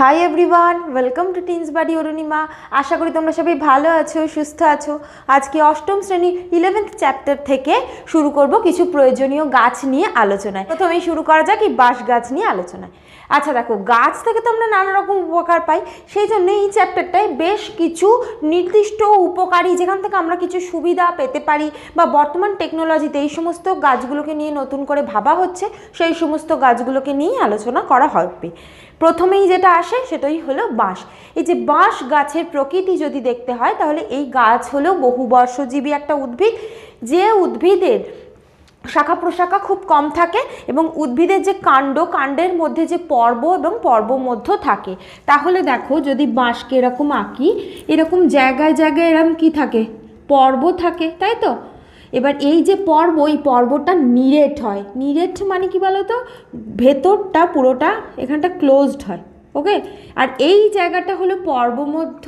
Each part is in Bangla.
হাই এভরিওয়ান ওয়েলকাম টু টিনস বাড়ি অরুণিমা আশা করি তোমরা সবাই ভালো আছো, সুস্থ আছো। আজকে অষ্টম শ্রেণির ইলেভেন্থ চ্যাপ্টার থেকে শুরু করব কিছু প্রয়োজনীয় গাছ নিয়ে আলোচনায়। প্রথমেই শুরু করা যাক এই বাঁশ গাছ নিয়ে আলোচনায়। আচ্ছা দেখো, গাছ থেকে তো আমরা নানা রকম উপকার পাই, সেই জন্য এই চ্যাপ্টারটায় বেশ কিছু নির্দিষ্ট উপকারী, যেখান থেকে আমরা কিছু সুবিধা পেতে পারি বা বর্তমান টেকনোলজিতে এই সমস্ত গাছগুলোকে নিয়ে নতুন করে ভাবা হচ্ছে, সেই সমস্ত গাছগুলোকে নিয়েই আলোচনা করা হবে। প্রথমেই যেটা আসে, সেটাই হলো বাঁশ। এই যে বাঁশ গাছের প্রকৃতি যদি দেখতে হয়, তাহলে এই গাছ হলো বহুবর্ষজীবী একটা উদ্ভিদ, যে উদ্ভিদের শাখা প্রশাখা খুব কম থাকে এবং উদ্ভিদের যে কাণ্ড, কাণ্ডের মধ্যে যে পর্ব এবং পর্ব মধ্য থাকে, তাহলে দেখো যদি বাঁশকে এরকম আঁকি, এরকম জায়গায় জায়গায় এরকম কি থাকে? পর্ব থাকে, তাই তো? এবার এই যে পর্ব, এই পর্বটা নিরেট হয়। নিরেট মানে কি বলো তো ভেতরটা পুরোটা এখানটা ক্লোজড হয় ওকে আর এই জায়গাটা হলো পর্বমধ্য,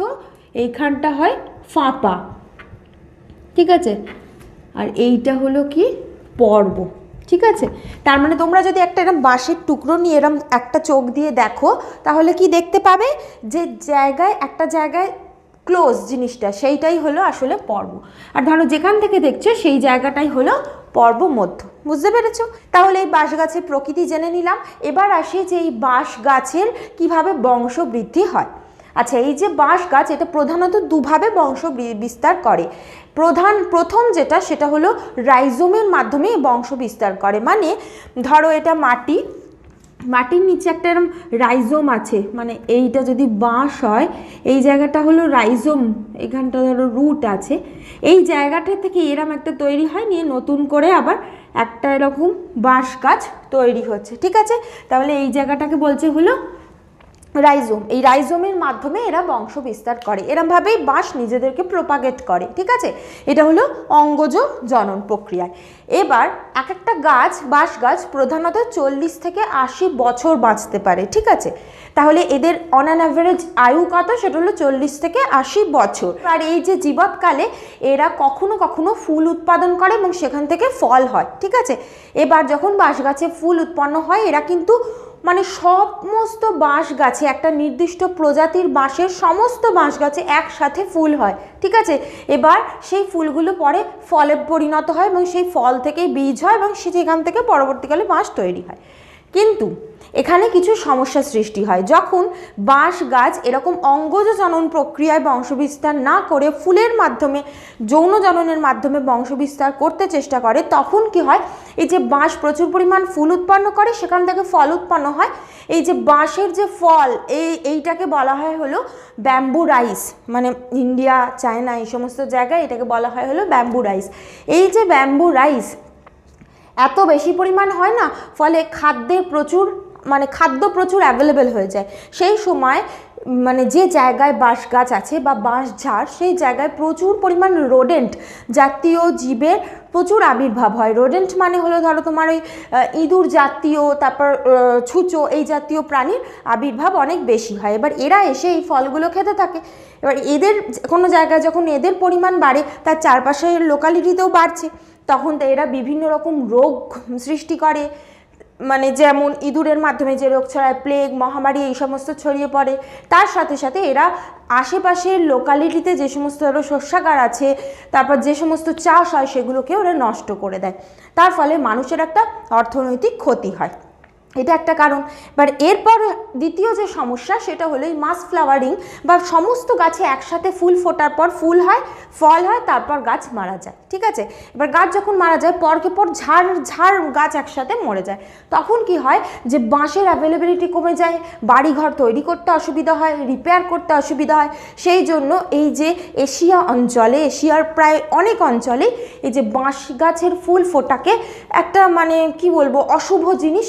এইখানটা হয় ফাঁপা, ঠিক আছে? আর এইটা হলো কি? পর্ব, ঠিক আছে? তার মানে তোমরা যদি একটা এরম বাঁশের টুকরো নিয়ে এরম একটা চোখ দিয়ে দেখো, তাহলে কি দেখতে পাবে? যে জায়গায়, একটা জায়গায় ক্লোজ জিনিসটা, সেইটাই হলো আসলে পর্ব। আর ধরো যেখান থেকে দেখছ, সেই জায়গাটাই হলো পর্ব মধ্য। বুঝতে পেরেছ? তাহলে এই বাঁশ গাছের প্রকৃতি জেনে নিলাম। এবার আসি যে এই বাঁশ গাছের কীভাবে বংশবৃদ্ধি হয়। আচ্ছা এই যে বাঁশ গাছ, এটা প্রধানত দুভাবে বংশ বিস্তার করে। প্রধান, প্রথম যেটা, সেটা হলো রাইজোমের মাধ্যমে বংশ বিস্তার করে। মানে ধরো এটা মাটি, মাটির নিচে একটা এরম রাইজোম আছে। মানে এইটা যদি বাঁশ হয়, এই জায়গাটা হলো রাইজোম, এখানটা ধরো রুট আছে। এই জায়গাটা থেকে এরম একটা তৈরি হয়, নিয়ে নতুন করে আবার একটা এরকম বাঁশ গাছ তৈরি হচ্ছে। ঠিক আছে? তাহলে এই জায়গাটাকে বলছে হলো রাইজোম। এই রাইজোমের মাধ্যমে এরা বংশ বিস্তার করে। এরমভাবেই বাঁশ নিজেদেরকে প্রোপাগেট করে, ঠিক আছে? এটা হলো অঙ্গজ জনন প্রক্রিয়ায়। এবার এক একটা গাছ, বাঁশ গাছ প্রধানত চল্লিশ থেকে আশি বছর বাঁচতে পারে, ঠিক আছে? তাহলে এদের অন অ্যান অ্যাভারেজ আয়ু কত? সেটা হলো চল্লিশ থেকে আশি বছর। আর এই যে জীবৎকালে এরা কখনো কখনো ফুল উৎপাদন করে এবং সেখান থেকে ফল হয়, ঠিক আছে? এবার যখন বাঁশ গাছে ফুল উৎপন্ন হয়, এরা কিন্তু মানে সমস্ত বাঁশ গাছে একটা নির্দিষ্ট প্রজাতির বাঁশের সমস্ত বাঁশ গাছে একসাথে ফুল হয়, ঠিক আছে? এবার সেই ফুলগুলো পরে ফলে পরিণত হয় এবং সেই ফল থেকেই বীজ হয় এবং সেখান থেকে পরবর্তীকালে বাঁশ তৈরি হয়। কিন্তু এখানে কিছু সমস্যা সৃষ্টি হয়। যখন বাঁশ গাছ এরকম অঙ্গজ জনন প্রক্রিয়ায় বংশবিস্তার না করে ফুলের মাধ্যমে, যৌন জননের মাধ্যমে বংশবিস্তার করতে চেষ্টা করে, তখন কি হয়? এই যে বাঁশ প্রচুর পরিমাণ ফুল উৎপন্ন করে, সেখান থেকে ফল উৎপন্ন হয়। এই যে বাঁশের যে ফল, এই, এইটাকে বলা হয় হলো ব্যাম্বু রাইস। মানে ইন্ডিয়া, চায়না, এই সমস্ত জায়গায় এটাকে বলা হয় হলো ব্যাম্বু রাইস। এই যে ব্যাম্বু রাইস, এত বেশি পরিমাণ হয় না, ফলে খাদ্যের প্রচুর মানে খাদ্য প্রচুর অ্যাভেলেবেল হয়ে যায়। সেই সময় মানে যে জায়গায় বাঁশ গাছ আছে বা বাঁশ ঝাড়, সেই জায়গায় প্রচুর পরিমাণ রোডেন্ট জাতীয় জীবের প্রচুর আবির্ভাব হয়। রোডেন্ট মানে হলো ধরো তোমার ওই ইঁদুর জাতীয়, তারপর ছুঁচো, এই জাতীয় প্রাণীর আবির্ভাব অনেক বেশি হয়। এবার এরা এসে এই ফলগুলো খেতে থাকে। এবার এদের কোনো জায়গায় যখন এদের পরিমাণ বাড়ে, তার চারপাশের লোকালিটিতেও বাড়ছে। তখন তো এরা বিভিন্ন রকম রোগ সৃষ্টি করে। মানে যেমন ইঁদুরের মাধ্যমে যে রোগ ছড়ায়, প্লেগ, মহামারী এই সমস্ত ছড়িয়ে পড়ে, তার সাথে সাথে এরা আশেপাশের লোকালিটিতে যে সমস্ত ধরো শস্যাগার আছে, তারপর যে সমস্ত চাষ হয় সেগুলোকে ওরা নষ্ট করে দেয়। তার ফলে মানুষের একটা অর্থনৈতিক ক্ষতি হয়। এটা একটা কারণ। এবার এরপর দ্বিতীয় যে সমস্যা, সেটা হলো এই মাস ফ্লাওয়ারিং, বা সমস্ত গাছে একসাথে ফুল ফোটার পর ফুল হয়, ফল হয়, তারপর গাছ মারা যায়, ঠিক আছে? এবার গাছ যখন মারা যায় পরকে পর ঝাড় ঝাড় গাছ একসাথে মরে যায়। তখন কি হয় যে বাঁশের অ্যাভেলেবিলিটি কমে যায়, বাড়িঘর তৈরি করতে অসুবিধা হয় রিপেয়ার করতে অসুবিধা হয়। সেই জন্য এই যে এশিয়া অঞ্চলে, এশিয়ার প্রায় অনেক অঞ্চলে এই যে বাঁশ গাছের ফুল ফোটাকে একটা মানে কি বলব, অশুভ জিনিস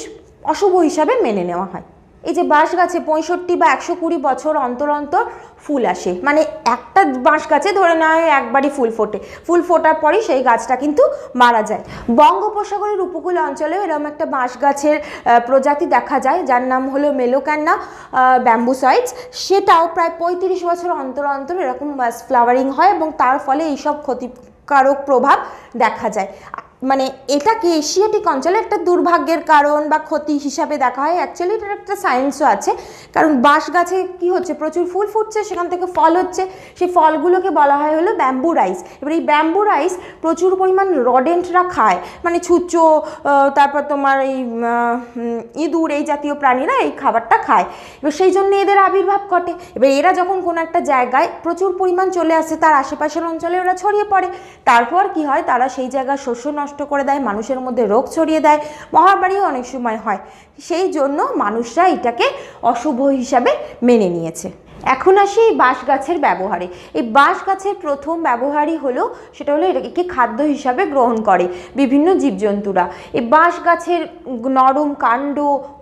অশুভ হিসাবে মেনে নেওয়া হয়। এই যে বাঁশ গাছে পঁয়ষট্টি বা একশো কুড়ি বছর অন্তর অন্তর ফুল আসে। মানে একটা বাঁশ গাছে ধরে নেওয়া হয় একবারই ফুল ফোটে। ফুল ফোটার পরেই সেই গাছটা কিন্তু মারা যায়। বঙ্গোপসাগরের উপকূল অঞ্চলেও এরকম একটা বাঁশ গাছের প্রজাতি দেখা যায়, যার নাম হলো মেলোক্যান্না ব্যাম্বুসাইডস সেটাও প্রায় পঁয়ত্রিশ বছর অন্তর অন্তর এরকম ফ্লাওয়ারিং হয় এবং তার ফলে এইসব ক্ষতিকারক প্রভাব দেখা যায়। মানে এটাকে এশিয়াটিক অঞ্চলে একটা দুর্ভাগ্যের কারণ বা ক্ষতি হিসাবে দেখা হয়। অ্যাকচুয়ালি এটার একটা সায়েন্সও আছে। কারণ বাঁশ গাছে কি হচ্ছে? প্রচুর ফুল ফুটছে, সেখান থেকে ফল হচ্ছে। সেই ফলগুলোকে বলা হয় হলো ব্যাম্বু রাইস এবার এই ব্যাম্বু রাইস প্রচুর পরিমাণ রডেন্টরা খায়। মানে ছুঁচো তারপর তোমার এই ইঁদুর, এই জাতীয় প্রাণীরা এই খাবারটা খায়। এবার সেই জন্য এদের আবির্ভাব ঘটে। এবার এরা যখন কোনো একটা জায়গায় প্রচুর পরিমাণ চলে আসে, তার আশেপাশের অঞ্চলে ওরা ছড়িয়ে পড়ে। তারপর কি হয়? তারা সেই জায়গায় শস্য নষ্ট করে দেয়, মানুষের মধ্যে রোগ ছড়িয়ে দেয়, মহামারীও অনেক সময় হয়। সেই জন্য মানুষরা এটাকে অশুভ হিসাবে মেনে নিয়েছে। এখন আসি এই বাঁশ গাছের ব্যবহারে। এই বাঁশ গাছের প্রথম ব্যবহারই হলো, সেটা হলো এটাকে খাদ্য হিসাবে গ্রহণ করে, বিভিন্ন জীবজন্তুরা। এই বাঁশ গাছের নরম কাণ্ড,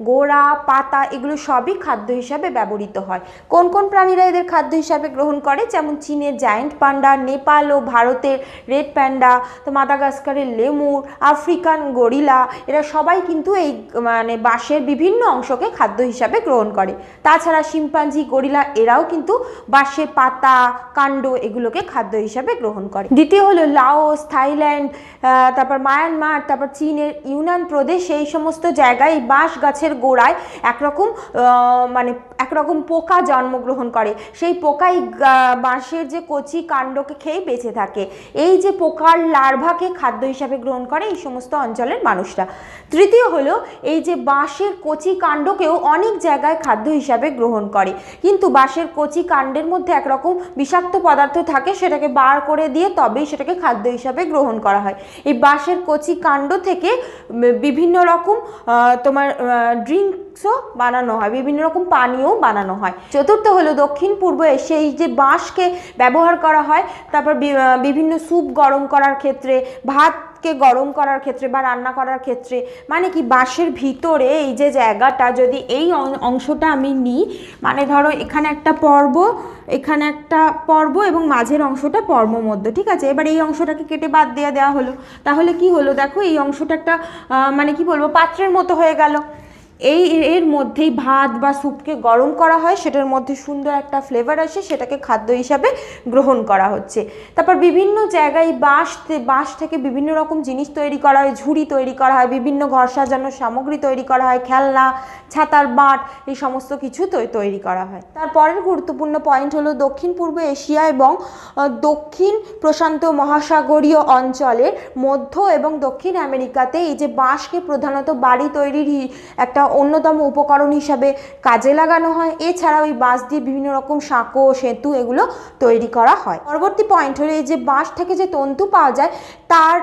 গোড়া, পাতা এগুলো সবই খাদ্য হিসাবে ব্যবহৃত হয়। কোন কোন প্রাণীরা এদের খাদ্য হিসাবে গ্রহণ করে? যেমন চীনের জায়েন্ট পান্ডা, নেপাল ও ভারতের রেড প্যান্ডা, তো মাদাগাস্কারের লেমুর, আফ্রিকান গরিলা, এরা সবাই কিন্তু এই মানে বাঁশের বিভিন্ন অংশকে খাদ্য হিসাবে গ্রহণ করে। তাছাড়া শিম্পাঞ্জি, গরিলা এরাও কিন্তু বাঁশের পাতা, কাণ্ড এগুলোকে খাদ্য হিসাবে গ্রহণ করে। দ্বিতীয় হলো লাওস, থাইল্যান্ড তারপর মায়ানমার, তারপর চীনের ইউনান প্রদেশ, এই সমস্ত জায়গায় বাঁশ গাছের গোড়ায় একরকম মানে একরকম পোকা জন্মগ্রহণ করে। সেই পোকাই বাঁশের যে কচি কাণ্ডকে খেয়ে বেঁচে থাকে। এই যে পোকার লার্ভাকে খাদ্য হিসাবে গ্রহণ করে এই সমস্ত অঞ্চলের মানুষরা। তৃতীয় হলো এই যে বাঁশের কচি কাণ্ডকেও অনেক জায়গায় খাদ্য হিসাবে গ্রহণ করে। কিন্তু বাঁশের কচি কাণ্ডের মধ্যে একরকম বিষাক্ত পদার্থ থাকে, সেটাকে বার করে দিয়ে তবেই সেটাকে খাদ্য হিসাবে গ্রহণ করা হয়। এই বাঁশের কচি কাণ্ড থেকে বিভিন্ন রকম তোমার ড্রিঙ্কসও বানানো হয়, বিভিন্ন রকম পানীয় বানানো হয়। চতুর্থ হলো দক্ষিণ পূর্ব এই যে বাঁশকে ব্যবহার করা হয়, তারপর বিভিন্ন স্যুপ গরম করার ক্ষেত্রে ভাতকে গরম করার ক্ষেত্রে বা রান্না করার ক্ষেত্রে মানে কি বাঁশের ভিতরে এই যে জায়গাটা যদি এই অংশটা আমি নিই মানে ধরো এখানে একটা পর্ব, এখানে একটা পর্ব এবং মাঝের অংশটা পর্ব মধ্য, ঠিক আছে? এবার এই অংশটাকে কেটে বাদ দেওয়া দেওয়া হলো। তাহলে কি হলো? দেখো এই অংশটা একটা মানে কি বলব, পাত্রের মতো হয়ে গেল। এই এর মধ্যেই ভাত বা স্যুপকে গরম করা হয়, সেটার মধ্যে সুন্দর একটা ফ্লেভার আসে, সেটাকে খাদ্য হিসাবে গ্রহণ করা হচ্ছে। তারপর বিভিন্ন জায়গায় বাঁশ বাঁশ থেকে বিভিন্ন রকম জিনিস তৈরি করা হয়, ঝুড়ি তৈরি করা হয়, বিভিন্ন ঘর সাজানোর সামগ্রী তৈরি করা হয়, খেলনা, ছাতার বাঁট, এই সমস্ত কিছু তৈরি করা হয়। তারপরের গুরুত্বপূর্ণ পয়েন্ট হলো দক্ষিণ পূর্ব এশিয়া এবং দক্ষিণ প্রশান্ত মহাসাগরীয় অঞ্চলের মধ্য এবং দক্ষিণ আমেরিকাতে এই যে বাঁশকে প্রধানত বাড়ি তৈরির একটা অন্যতম উপকরণ হিসাবে কাজে লাগানো হয়। এছাড়াও এই বাঁশ দিয়ে বিভিন্ন রকম সাঁকো, সেতু এগুলো তৈরি করা হয়। পরবর্তী পয়েন্ট হলো এই যে বাঁশ থেকে যে তন্তু পাওয়া যায়, তার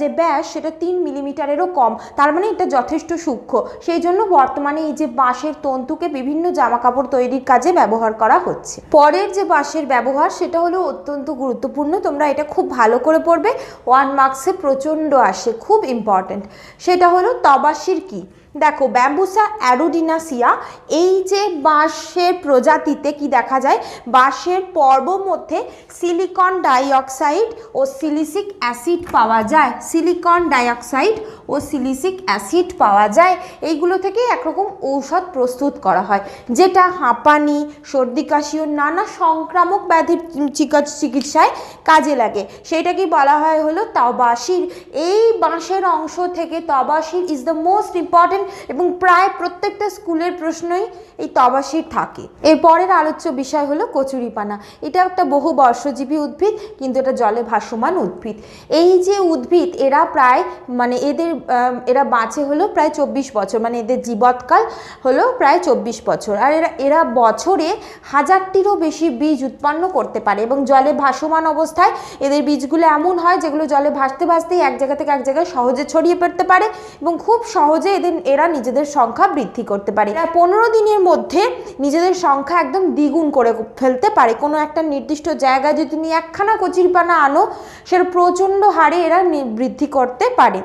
যে ব্যাস সেটা তিন মিলিমিটারেরও কম। তার মানে এটা যথেষ্ট সূক্ষ্ম। সেই জন্য বর্তমানে এই যে বাঁশের তন্তুকে বিভিন্ন জামা কাপড় তৈরির কাজে ব্যবহার করা হচ্ছে। পরের যে বাঁশের ব্যবহার, সেটা হলো অত্যন্ত গুরুত্বপূর্ণ। তোমরা এটা খুব ভালো করে পড়বে। ওয়ান মার্কসে প্রচণ্ড আসে, খুব ইম্পর্ট্যান্ট সেটা হলো তবাশির কি দেখো, ব্যাম্বুসা অ্যারোডিনাসিয়া এই যে বাঁশের প্রজাতিতে কি দেখা যায়? বাঁশের পর্ব মধ্যে সিলিকন ডাইঅক্সাইড ও সিলিসিক অ্যাসিড পাওয়া যায়। সিলিকন ডাইঅক্সাইড ও সিলিসিক অ্যাসিড পাওয়া যায়। এইগুলো থেকে একরকম ঔষধ প্রস্তুত করা হয়, যেটা হাঁপানি, সর্দি কাশি ও নানা সংক্রামক ব্যাধির চিকা- চিকিৎসায় কাজে লাগে। সেটাকে বলা হয় হলো তবাশির এই বাঁশের অংশ থেকে তবাশির ইজ দ্য মোস্ট ইম্পর্টেন্ট এবং প্রায় প্রত্যেকটা স্কুলের প্রশ্নই এই তবাশির থাকে। এর পরের আলোচ্য বিষয় হলো কচুরিপানা। এটা একটা বহু বর্ষজীবী উদ্ভিদ, কিন্তু এটা জলে ভাসমান উদ্ভিদ। এই যে উদ্ভিদ, এরা প্রায় মানে এদের এরা বাঁচে হলো প্রায় চব্বিশ বছর মানে এদের জীবৎকাল হলো প্রায় চব্বিশ বছর। আর এরা এরা বছরে হাজারটিরও বেশি বীজ উৎপন্ন করতে পারে এবং জলে ভাসমান অবস্থায় এদের বীজগুলো এমন হয় যেগুলো জলে ভাসতে, ভাসতেই এক জায়গা থেকে এক জায়গায় সহজে ছড়িয়ে পড়তে পারে এবং খুব সহজে এদের এরা নিজেদের সংখ্যা বৃদ্ধি করতে পারে। পনেরো দিনের মধ্যে নিজেদের সংখ্যা একদম দ্বিগুণ করে ফেলতে পারে। কোনো একটা নির্দিষ্ট জায়গায় যদি তুমি একখানা কচিরপানা আনো সেটা প্রচণ্ড হারে এরা বৃদ্ধি করতে পারে।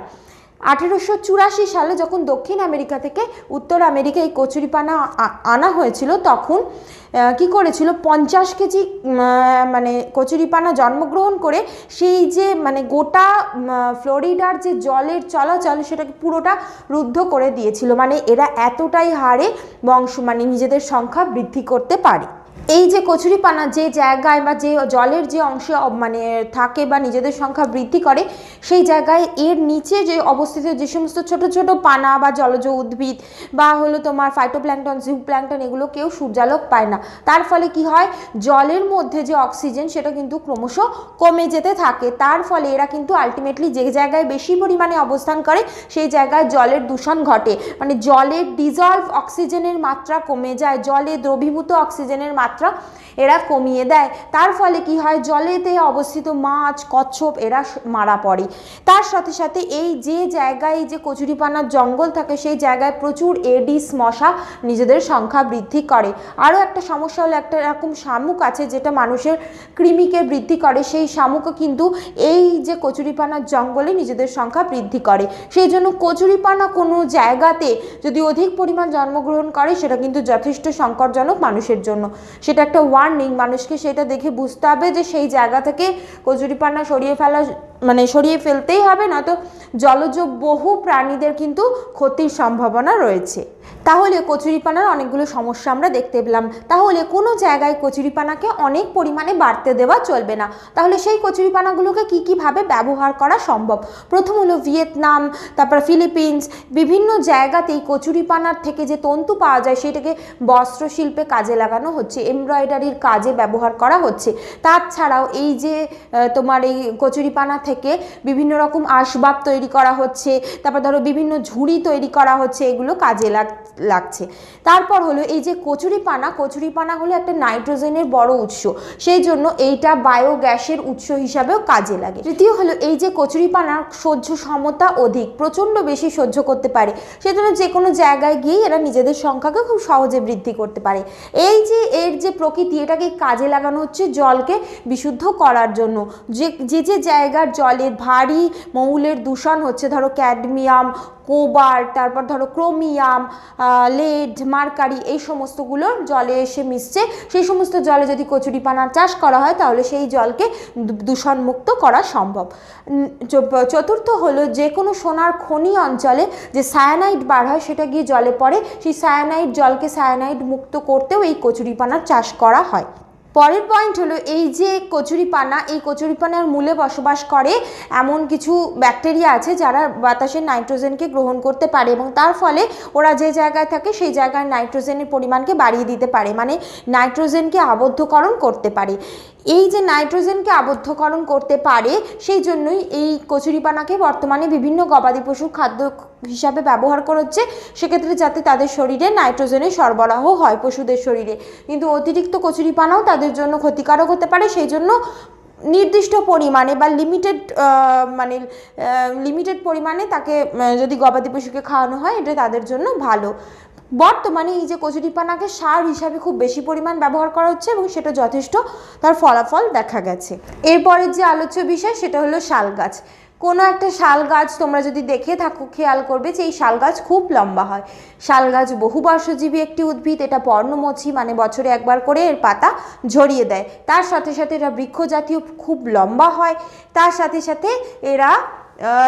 আঠেরোশো চুরাশি সালে যখন দক্ষিণ আমেরিকা থেকে উত্তর আমেরিকা এই কচুরিপানা আনা হয়েছিল, তখন কি করেছিল? পঞ্চাশ কেজি মানে কচুরিপানা জন্মগ্রহণ করে সেই যে মানে গোটা ফ্লোরিডার যে জলের চলাচল, সেটাকে পুরোটা রুদ্ধ করে দিয়েছিল। মানে এরা এতটাই হারে বংশ মানে নিজেদের সংখ্যা বৃদ্ধি করতে পারে। এই যে কচুরিপানা যে জায়গায় বা যে জলের যে অংশে মানে থাকে বা নিজেদের সংখ্যা বৃদ্ধি করে, সেই জায়গায় এর নিচে যে অবস্থিত যে সমস্ত ছোট ছোট পানা বা জলজ উদ্ভিদ বা হলো তোমার ফাইটোপ্ল্যাঙ্কটন জিওপ্ল্যাঙ্কটন এগুলো কেউ সূর্যালোক পায় না। তার ফলে কি হয়? জলের মধ্যে যে অক্সিজেন সেটা কিন্তু ক্রমশ কমে যেতে থাকে। তার ফলে এরা কিন্তু আলটিমেটলি যে জায়গায় বেশি পরিমাণে অবস্থান করে, সেই জায়গায় জলের দূষণ ঘটে। মানে জলের ডিজলভ অক্সিজেনের মাত্রা কমে যায়, জলে দ্রবীভূত অক্সিজেনের মাত্রা এরা কমিয়ে দেয়। তার ফলে কি হয়? জলেতে অবস্থিত মাছ, কচ্ছপ এরা মারা পড়ে। তার সাথে সাথে এই যে জায়গায় যে কচুরিপানার জঙ্গল থাকে, সেই জায়গায় প্রচুর এডিস মশা নিজেদের সংখ্যা বৃদ্ধি করে। আরও একটা সমস্যা হলো, একটা এরকম শামুক আছে যেটা মানুষের কৃমিকে বৃদ্ধি করে। সেই শামুকও কিন্তু এই যে কচুরিপানার জঙ্গলে নিজেদের সংখ্যা বৃদ্ধি করে। সেই জন্য কচুরিপানা কোনো জায়গাতে যদি অধিক পরিমাণ জন্মগ্রহণ করে, সেটা কিন্তু যথেষ্ট সংকটজনক মানুষের জন্য। সেটা একটা ওয়ার্নিং মানুষকে সেটা দেখে বুঝতে হবে যে সেই জায়গা থেকে কচুরিপানা সরিয়ে ফেলা মানে সরিয়ে ফেলতেই হবে না তো জলজ বহু প্রাণীদের কিন্তু ক্ষতির সম্ভাবনা রয়েছে। তাহলে কচুরিপানার অনেকগুলো সমস্যা আমরা দেখতে পেলাম। তাহলে কোনো জায়গায় কচুরিপানাকে অনেক পরিমাণে বাড়তে দেওয়া চলবে না। তাহলে সেই কচুরিপানাগুলোকে কী কীভাবে ব্যবহার করা সম্ভব? প্রথম হলো ভিয়েতনাম, তারপর ফিলিপিন্স, বিভিন্ন জায়গাতেই কচুরিপানার থেকে যে তন্তু পাওয়া যায় সেটাকে বস্ত্রশিল্পে কাজে লাগানো হচ্ছে, এমব্রয়ডারির কাজে ব্যবহার করা হচ্ছে। তাছাড়াও এই যে তোমার এই কচুরিপানা থেকে বিভিন্ন রকম আসবাব তৈরি করা হচ্ছে, তারপর ধরো বিভিন্ন ঝুড়ি তৈরি করা হচ্ছে, এগুলো কাজে লাগ, লাগছে। তারপর হলো এই যে কচুরিপানা কচুরিপানা হলো একটা নাইট্রোজেনের বড় উৎস, সেই জন্য এইটা বায়োগ্যাসের উৎস হিসাবেও কাজে লাগে। তৃতীয় হলো এই যে কচুরিপানার সহ্য সমতা অধিক, প্রচণ্ড বেশি সহ্য করতে পারে, সেজন্য যে কোনো জায়গায় গিয়েই এরা নিজেদের সংখ্যাকে খুব সহজে বৃদ্ধি করতে পারে। এই যে এর যে প্রকৃতি, এটাকে কাজে লাগানো হচ্ছে জলকে বিশুদ্ধ করার জন্য। যে যে জায়গার জলে ভারী মৌলের দূষণ হচ্ছে। ধরো ক্যাডমিয়াম, কোবাল্ট, তারপর ধরো ক্রোমিয়াম লেড, মার্কারি এই সমস্তগুলো জলে এসে মিশছে। সেই সমস্ত জলে যদি কচুরিপানার চাষ করা হয়, তাহলে সেই জলকে দূষণমুক্ত করা সম্ভব। চতুর্থ হলো যে কোনো সোনার খনি অঞ্চলে যে সায়ানাইড বার হয়, সেটা গিয়ে জলে পড়ে। সেই সায়ানাইড জলকে সায়ানাইড মুক্ত করতেও এই কচুরিপানার চাষ করা হয়। পরের পয়েন্ট হলো এই যে কচুরিপানা, এই কচুরিপানার মূলে বসবাস করে এমন কিছু ব্যাকটেরিয়া আছে যারা বাতাসের নাইট্রোজেনকে গ্রহণ করতে পারে এবং তার ফলে ওরা যে জায়গায় থাকে সেই জায়গায় নাইট্রোজেনের পরিমাণকে বাড়িয়ে দিতে পারে মানে নাইট্রোজেনকে আবদ্ধকরণ করতে পারে। এই যে নাইট্রোজেনকে আবদ্ধকরণ করতে পারে, সেই জন্যই এই কচুরিপানাকে বর্তমানে বিভিন্ন গবাদি পশুর খাদ্য হিসাবে ব্যবহার করা হচ্ছে। সেক্ষেত্রে যাতে তাদের শরীরে নাইট্রোজেনের সরবরাহ হয় পশুদের শরীরে। কিন্তু অতিরিক্ত কচুরিপানাও তাদের জন্য ক্ষতিকারক হতে পারে। সেই জন্য নির্দিষ্ট পরিমাণে বা লিমিটেড মানে লিমিটেড পরিমাণে তাকে যদি গবাদি পশুকে খাওয়ানো হয়, এটা তাদের জন্য ভালো। বর্তমানে এই যে কচুরিপানাকে সার হিসাবে খুব বেশি পরিমাণ ব্যবহার করা হচ্ছে এবং সেটা যথেষ্ট তার ফলাফল দেখা গেছে। এরপরের যে আলোচ্য বিষয় সেটা হলো শাল গাছ। কোনো একটা শাল গাছ তোমরা যদি দেখে থাকো, খেয়াল করবে যে এই শাল গাছ খুব লম্বা হয়। শাল গাছ বহুবর্ষজীবী একটি উদ্ভিদ, এটা পর্ণমোচী মানে বছরে একবার করে এর পাতা ঝরিয়ে দেয়। তার সাথে সাথে এরা বৃক্ষ জাতীয় খুব লম্বা হয়। তার সাথে সাথে এরা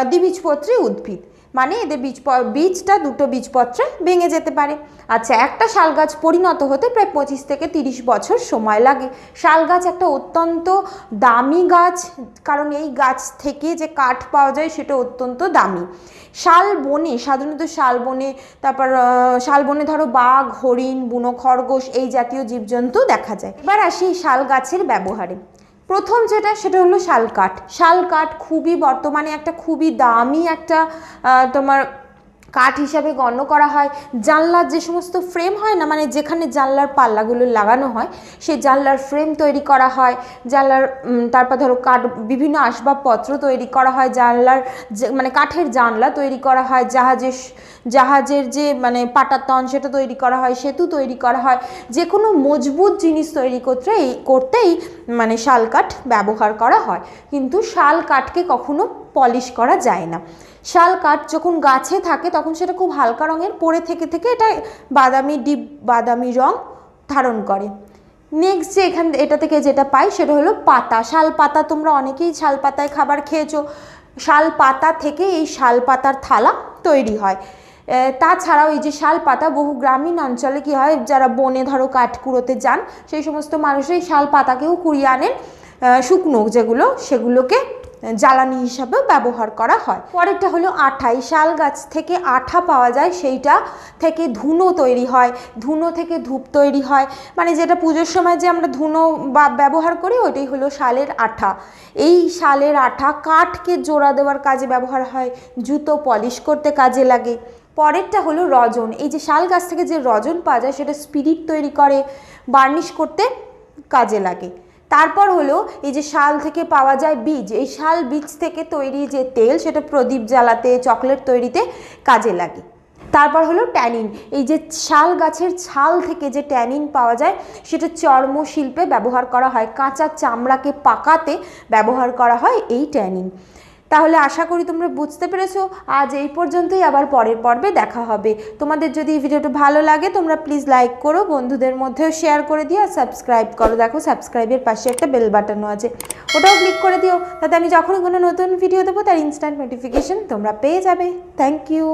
দ্বিবীজপত্রী উদ্ভিদ। মানে এদের বীজ বীজটা দুটো বীজপত্রে ভেঙে যেতে পারে। আচ্ছা একটা শাল গাছ পরিণত হতে প্রায় পঁচিশ থেকে তিরিশ বছর সময় লাগে। শাল গাছ একটা অত্যন্ত দামি গাছ, কারণ এই গাছ থেকে যে কাঠ পাওয়া যায় সেটা অত্যন্ত দামি। শাল বনে, সাধারণত শাল বনে, তারপর শাল বনে ধরো বাঘ, হরিণ, বুনো খরগোশ এই জাতীয় জীবজন্তু দেখা যায়। এবার আসি শাল গাছের ব্যবহারে। প্রথম যেটা, সেটা হলো শালকাঠ। শালকাঠ শাল কাঠ খুবই বর্তমানে একটা খুবই দামি একটা তোমার কাঠ হিসাবে গণ্য করা হয়। জানলার যে সমস্ত ফ্রেম হয় না মানে যেখানে জানলার পাল্লাগুলো লাগানো হয়, সেই জানলার ফ্রেম তৈরি করা হয়। জানলার তারপর ধরো কাঠ, বিভিন্ন আসবাবপত্র তৈরি করা হয়। জানলার মানে কাঠের জানলা তৈরি করা হয়। জাহাজের জাহাজের যে মানে পাটাতন সেটা তৈরি করা হয়, সেতু তৈরি করা হয়। যে কোনো মজবুত জিনিস তৈরি করতে, এই, করতেই মানে শাল কাঠ ব্যবহার করা হয়। কিন্তু শাল কাঠকে কখনো পলিশ করা যায় না। শাল কাঠ যখন গাছে থাকে, তখন সেটা খুব হালকা রঙের, পরে থেকে থেকে এটা বাদামি ডিপ, বাদামি রং ধারণ করে। নেক্সট যে এখান, এটা থেকে যেটা পাই, সেটা হলো পাতা। শাল পাতা তোমরা অনেকেই শাল পাতায় খাবার খেয়েছো। শাল পাতা থেকে এই শাল পাতার থালা তৈরি হয়। তাছাড়াও এই যে শাল পাতা, বহু গ্রামীণ অঞ্চলে কি হয়, যারা বনে ধরো কাঠ কুড়োতে যান, সেই সমস্ত মানুষই শাল পাতাকেও কুড়িয়ে আনেন শুকনো যেগুলো, সেগুলোকে জ্বালানি হিসাবেও ব্যবহার করা হয়। পরেরটা হলো আঠা। এই শাল গাছ থেকে আঠা পাওয়া যায়, সেইটা থেকে ধুনো তৈরি হয়। ধুনো থেকে ধূপ তৈরি হয়। মানে যেটা পুজোর সময় যে আমরা ধুনো বা ব্যবহার করি, ওইটাই হলো শালের আঠা। এই শালের আঠা কাঠকে জোড়া দেওয়ার কাজে ব্যবহার হয়, জুতো পলিশ করতে কাজে লাগে। পরেরটা হলো রজন। এই যে শাল গাছ থেকে যে রজন পাওয়া যায়, সেটা স্পিরিট তৈরি করে, বার্নিশ করতে কাজে লাগে। তারপর হলো এই যে শাল থেকে পাওয়া যায় বীজ, এই শাল বীজ থেকে তৈরি যে তেল, সেটা প্রদীপ জ্বালাতে, চকলেট তৈরিতে কাজে লাগে। তারপর হলো ট্যানিন, এই যে শাল গাছের ছাল থেকে যে ট্যানিন পাওয়া যায়, সেটা চর্ম শিল্পে ব্যবহার করা হয়, কাঁচা চামড়াকে পাকাতে ব্যবহার করা হয় এই ট্যানিন। তাহলে আশা করি তোমরা বুঝতে পেরেছ। আজ এই পর্যন্তই, আবার পরের পর্বে দেখা হবে। তোমাদের যদি এই ভিডিওটা ভালো লাগে, তোমরা প্লিজ লাইক করো, বন্ধুদের মধ্যেও শেয়ার করে দিও, আর সাবস্ক্রাইব করো। দেখো সাবস্ক্রাইবের পাশে একটা বেল বাটনও আছে। ওটাও ক্লিক করে দিও। তাতে আমি যখনই কোনো নতুন ভিডিও দেবো, তার ইনস্ট্যান্ট নোটিফিকেশান তোমরা পেয়ে যাবে। Thank you